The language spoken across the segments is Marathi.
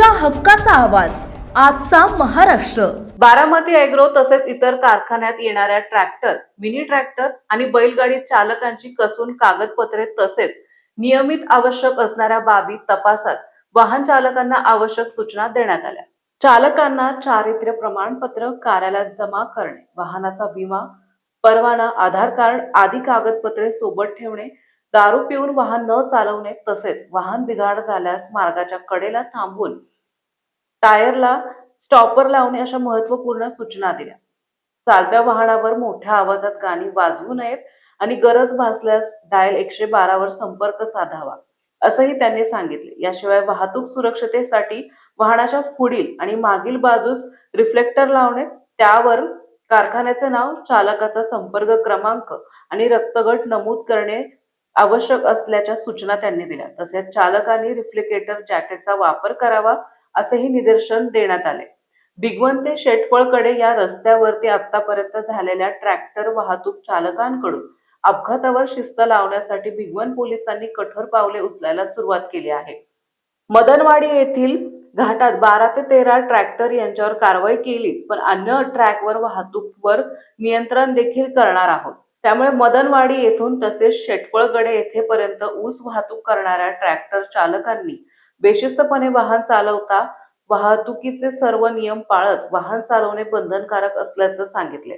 तुमच्या हक्काचा आवाज. आजचा महाराष्ट्र. बारामती अॅग्रो तसेच इतर कारखान्यात येणाऱ्या ट्रॅक्टर मिनी ट्रॅक्टर आणि बैलगाडी चालकांची कसून कागदपत्रे तसेच नियमित आवश्यक असणाऱ्या बाबी तपासात वाहन चालकांना आवश्यक सूचना देण्यात आल्या. चालकांना चारित्र्य प्रमाणपत्र कार्यालयात जमा करणे वाहनाचा विमा परवाना आधार कार्ड आदी कागदपत्रे सोबत ठेवणे दारू पिऊन वाहन न चालवणे तसेच वाहन बिघाड झाल्यास मार्गाच्या कडेला थांबून टायरला स्टॉपर लावणे अशा महत्त्वपूर्ण सूचना दिल्या. चालत्या वाहनावर मोठ्या आवाजात गाणी वाजवू नयेत आणि गरज भासल्यास डायल एकशे बारावर संपर्क साधावा असंही त्यांनी सांगितले. याशिवाय वाहतूक सुरक्षतेसाठी वाहनाच्या पुढील आणि मागील बाजूस रिफ्लेक्टर लावणे त्यावर कारखान्याचे नाव चालकाचा संपर्क क्रमांक आणि रक्तगट नमूद करणे आवश्यक असल्याच्या सूचना त्यांनी दिल्या. तसेच चालकांनी रिफ्लिकेटर जॅकेटचा वापर करावा असेही निदर्शन देण्यात आले. भिगवण ते शेटफळकडे या रस्त्यावरती आतापर्यंत झालेल्या ट्रॅक्टर वाहतूक चालकांकडून अपघातावर शिस्त लावण्यासाठी भिगवण पोलिसांनी कठोर पावले उचलायला सुरुवात केली आहे. मदनवाडी येथील घाटात बारा ते तेरा ट्रॅक्टर यांच्यावर कारवाई केलीच पण अन्य ट्रॅकवर वाहतूकवर नियंत्रण देखील करणार आहोत. त्यामुळे मदनवाडी येथून तसेच शेटपळगडे येथेपर्यंत ऊस वाहतूक करणाऱ्या ट्रॅक्टर चालकांनी बेशिस्तपणे वाहन चालवता वाहतुकीचे सर्व नियम पाळत वाहन चालवणे बंधनकारक असल्याचं सांगितले.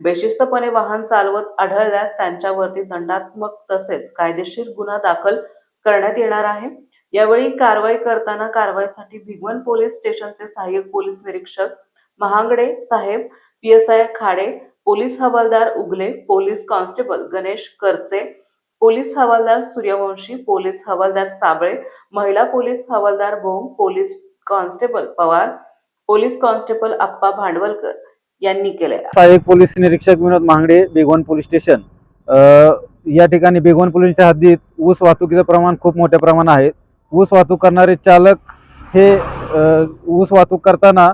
बेशिस्तपणे वाहन चालवत आढळल्यास त्यांच्यावरती दंडात्मक तसेच कायदेशीर गुन्हा दाखल करण्यात येणार आहे. यावेळी कारवाई करताना कारवाईसाठी भिगवण पोलीस स्टेशनचे सहाय्यक पोलीस निरीक्षक महांगडे साहेब P S I Khade police हवालदार उगले पोलीस कॉन्स्टेबल गणेश करचे पोलीस हवालदार सूर्यवंशी पोलीस हवालदार साबळे महिला पोलीस हवालदार Bhong police constable Pawar police constable Appa Bhandavalkar यांनी केले सहाय्यक पोलीस निरीक्षक विनोद महांगडे बेगवन पोलीस स्टेशन. या ठिकाणी बेगवन पोलीसच्या हद्दीत ऊस वाहतुकीचं प्रमाण खूप मोठ्या प्रमाणात आहे. ऊस वाहतूक करणारे चालक हे ऊस वाहतूक करताना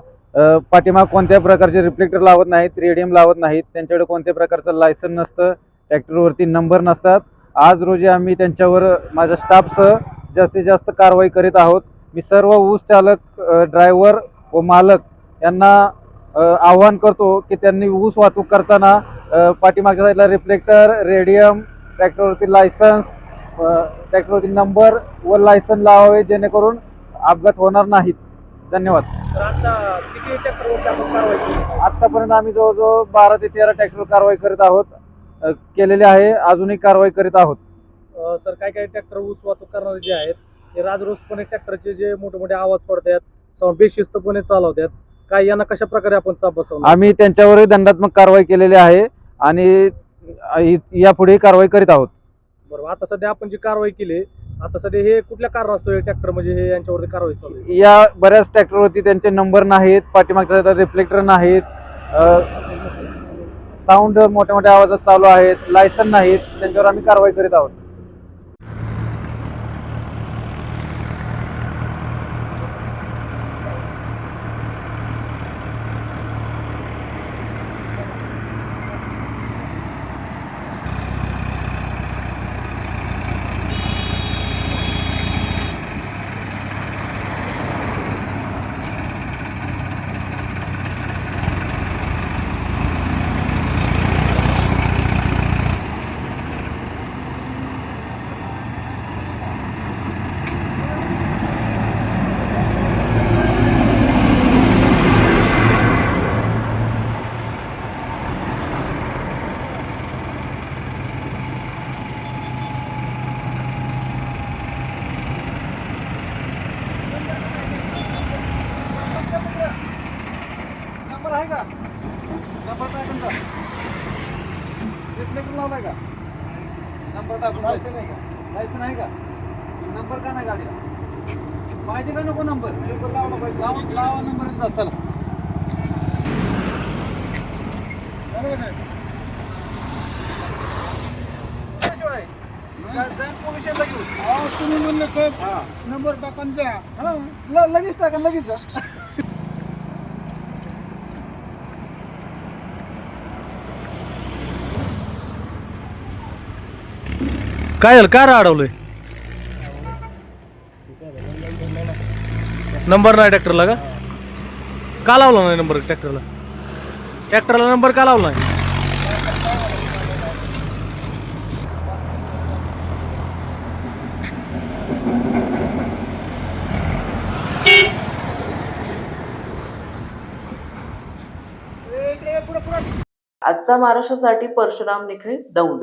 पाठीमाग कोणत्या प्रकारचे रिफ्लेक्टर लावत नाहीत रेडियम लावत नाहीत त्यांच्याकडे कोणत्या प्रकारचं लायसन नसतं ट्रॅक्टरवरती नंबर नसतात. आज रोजी आम्ही त्यांच्यावर माझ्या स्टाफसह जास्तीत जास्त कारवाई करीत आहोत. मी सर्व ऊस चालक ड्रायव्हर व मालक यांना आव्हान करतो की त्यांनी ऊस वाहतूक करताना पाठीमागच्या साईडला रिफ्लेक्टर रेडियम ट्रॅक्टरवरती लायसन्स ट्रॅक्टरवरती नंबर व लायसन लावावे जेणेकरून अपघात होणार नाहीत. धन्यवाद. आत्तापर्यंत आम्ही जवळजवळ बारा ते तेरा ट्रॅक्टर कारवाई करीत आहोत. केलेली आहे. अजूनही कारवाई करीत आहोत. सर काय काय ट्रॅक्टर ऊस वाहतूक करणारे जे आहेत ते राजरोसपणे ट्रॅक्टरचे जे मोठे मोठे आवाज सोडतात सम- बेशिस्तपणे चालवतात काय यांना कशा प्रकारे आपण चाप बसवणार? आम्ही त्यांच्यावरही दंडात्मक कारवाई केलेली आहे आणि यापुढेही कारवाई करीत आहोत. बरोबर. आता सध्या आपण जी कारवाई केली आता सध्या हे कुठल्या कारणास्तव ट्रॅक्टर म्हणजे हे यांच्यावरती कारवाई चालू आहे? या बऱ्याच ट्रॅक्टरवरती त्यांचे नंबर नाहीत पाठीमागच्या रिफ्लेक्टर नाहीत. साऊंड मोठ्या मोठ्या आवाजात चालू आहेत लायसन नाहीत त्यांच्यावर आम्ही कारवाई करीत आहोत नंबर आहे का नंबर टाकून का रिफ्लेक्टर लावलाय का? नंबर टाकून लायसन आहे का? लायसन आहे का? नंबर का नाही गाडीला? पाहिजे का नको नंबर लावा पाहिजे लावा लावा चला. तुम्ही म्हणले. नंबर टाकून द्या हा, लगेच टाका लगेच काय झालं? काय अडवलंय नंबर नाही ट्रॅक्टरला का? का लावला नाही नंबर ट्रॅक्टरला ट्रॅक्टरला नंबर का लावला नाही? आजचा महाराष्ट्रासाठी परशुराम निखळे दौंड.